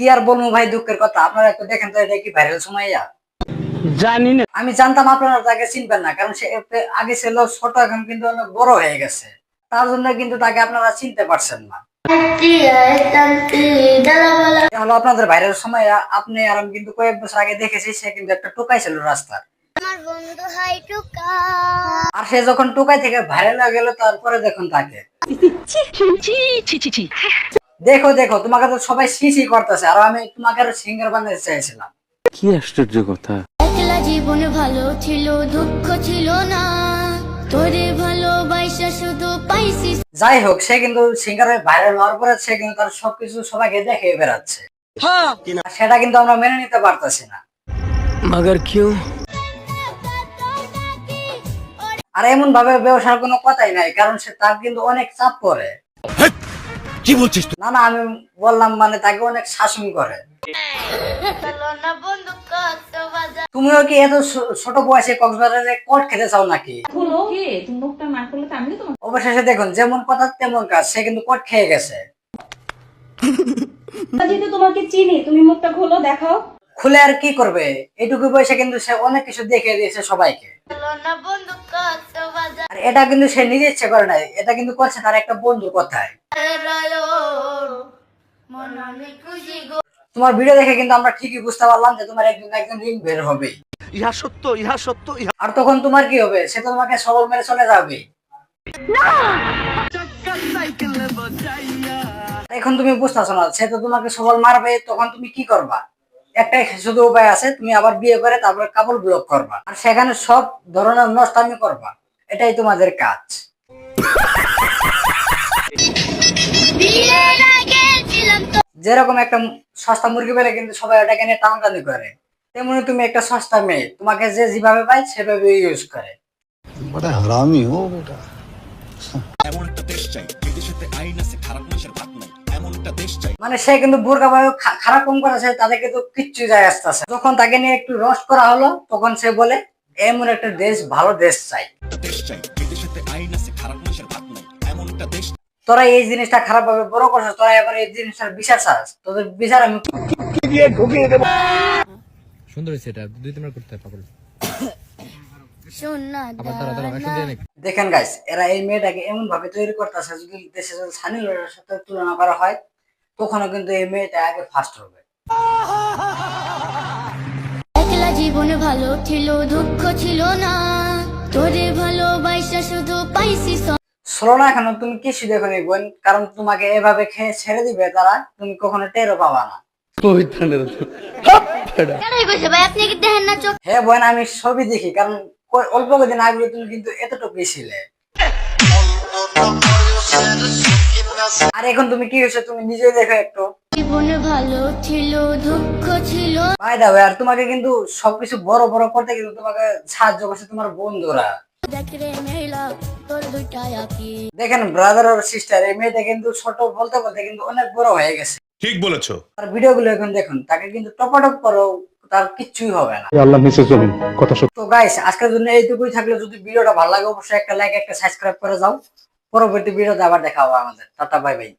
কি আর বলব ভাই দুঃখের কথা? আপনারা একটু দেখেন তো এটা কি ভাইরাল সময়া জানি না। আমি জানতাম আপনারা তাকে চিনবেন না কারণ সে আগে ছিল ছোট এখন কিন্তু অনেক বড় হয়ে গেছে। তার জন্য কিন্তু তাকে আপনারা চিনতে পারছেন না। হলো আপনাদের ভাইরাল সময় আপনি আর আমি কিন্তু কয়েক বছর আগে দেখেছি সে কিন্তু একটা টোকাই ছিল রাস্তার আমার বন্ধু হাই টুকা আর সে যখন টোকাই থেকে ভাইরাল হয়ে গেল তারপরে দেখুন তাকে। দেখো দেখো তোমাকে তো সবাই সিসি করতেছে আর আমি তোমাকে আরও সিঙ্গার বানাতে চাইছিলাম। কি আশ্চর্য কথা। একলা জীবন ভালো ছিল দুঃখ ছিল না। তোরে ভালোবাসা শুধু পাইছি যাই হোক সে কিন্তু সিঙ্গার হয়ে ভাইরাল হওয়ার পরে সে কিন্তু তার সবকিছু সবাইকে দেখে বেড়াচ্ছে। সেটা কিন্তু আমরা মেনে নিতে পারতেছি না। মগর কিউ? আর এমন ভাবে ব্যবসার কোনো কথাই নাই কারণ সে তার কিন্তু অনেক চাপ পড়ে। কি বলছিস না না আমি বললাম মানে তাকে অনেক শাসন করে। না বন্ধু কক্সবাজার তুমিও কি এত ছোট বয়সে কক্সবাজারে কট খেতে চাও নাকি? খুলো কে? তুমি মুখটা না খুললে তো আমি তো তোমার অবশেষে দেখুন যেমন কথা তেমন কাজ সে কিন্তু কট খেয়ে গেছে। তোমাকে চিনি তুমি মুখটা খোলো দেখাও। খুলে আর কি করবে? এটুকু বয়সে কিন্তু সে অনেক কিছু দেখে দিয়েছে সবাইকে। বন্ধু আর এটা কিন্তু সে নিজে ইচ্ছে করে নাই এটা কিন্তু করছে তার একটা বন্ধুর কথায়। তোমার ভিডিও দেখে কিন্তু আমরা ঠিকই বুঝতে পারলাম যে তোমার একদিন একদিন রিং বের হবে। ইহা সত্য ইহা সত্য ইহা আর তখন তোমার কি হবে? সে তো তোমাকে সবল মেরে চলে যাবে। এখন তুমি বুঝতেছো না সে তো তোমাকে সবল মারবে তখন তুমি কি করবা? একটাই শুধু উপায় আছে তুমি আবার বিয়ে করে তারপরে কাপল ব্লক করবা। আর সেখানে সব ধরনের নষ্ট আমি করবা। এটাই তোমাদের কাজ। যেরকম একটা সস্তা মুরগি পেলে কিন্তু সবাই ওটাকে নিয়ে টান টানি করে। তেমনি তুমি একটা সস্তা মেয়ে তোমাকে যে যেভাবে পাই সেভাবে ইউজ করে। এমন একটা দেশ চাই যে আইন আছে খারাপ মানুষের ভাত নাই। এমন একটা দেশ চাই। মানে সে কিন্তু বোরকা ভাবে খারাপ কম করেছে তাদেরকে তো কিচ্ছু যায় আসতেছে যখন তাকে নিয়ে একটু রস করা হলো তখন সে বলে এমন একটা দেশ ভালো দেশ চাই। দেশ চাই। যে দেশেতে আইন আছে খারাপ মানুষের ভাগ নাই। এমন একটা দেশ তোরা এই জিনিসটা খারাপ ভাবে বড় করছিস তোরা এবার এই জিনিসটার বিচার চাস তোদের বিচার আমি সুন্দর হয়েছে এটা দুই তিনবার করতে হবে পাগল শোন না আবার তারা তারা একশো দিয়ে নাকি দেখেন গাইস এরা এই মেয়েটাকে এমন ভাবে তৈরি করতেছে যদি দেশে যদি সানি সাথে তুলনা করা হয় তখনও কিন্তু এই মেয়েটা আগে ফার্স্ট হবে। একলা জীবন ভালো ছিল দুঃখ ছিল না। তোরে ভালোবাসা শুধু পাইছি শোনো না এখন তুমি কিছু দেখো নি বোন কারণ তোমাকে এভাবে খেয়ে ছেড়ে দিবে তারা তুমি কখনো টেরো পাবা না। কেনই কইছে ভাই? আপনি কি দেখেন না চোখ? হ্যাঁ বোন আমি ছবি দেখি কারণ অল্প কদিন আগে তুমি কিন্তু এতটুকুই ছিলে আর এখন তুমি কি হয়েছে? তুমি নিজেই দেখো একটু। জীবন ভালো ছিল দুঃখ ছিল। ভাই দাও আর তোমাকে কিন্তু সবকিছু বড় বড় করতে কিন্তু তোমাকে সাহায্য করছে তোমার বন্ধুরা। দেখেন ব্রাদার আর সিস্টার এই মেয়েটা কিন্তু ছোট বলতে বলতে কিন্তু অনেক বড় হয়ে গেছে। ঠিক বলেছ। তার ভিডিওগুলো এখন দেখুন তাকে কিন্তু টপাটপ করো তার কিচ্ছুই হবে না। আল্লাহ নিচে চলুন কথা তো গাইস আজকের জন্য এইটুকুই থাকলে। যদি ভিডিওটা ভালো লাগে অবশ্যই একটা লাইক একটা সাবস্ক্রাইব করে যাও। পরবর্তী ভিডিওতে আবার দেখা হবে আমাদের। Tata bye bye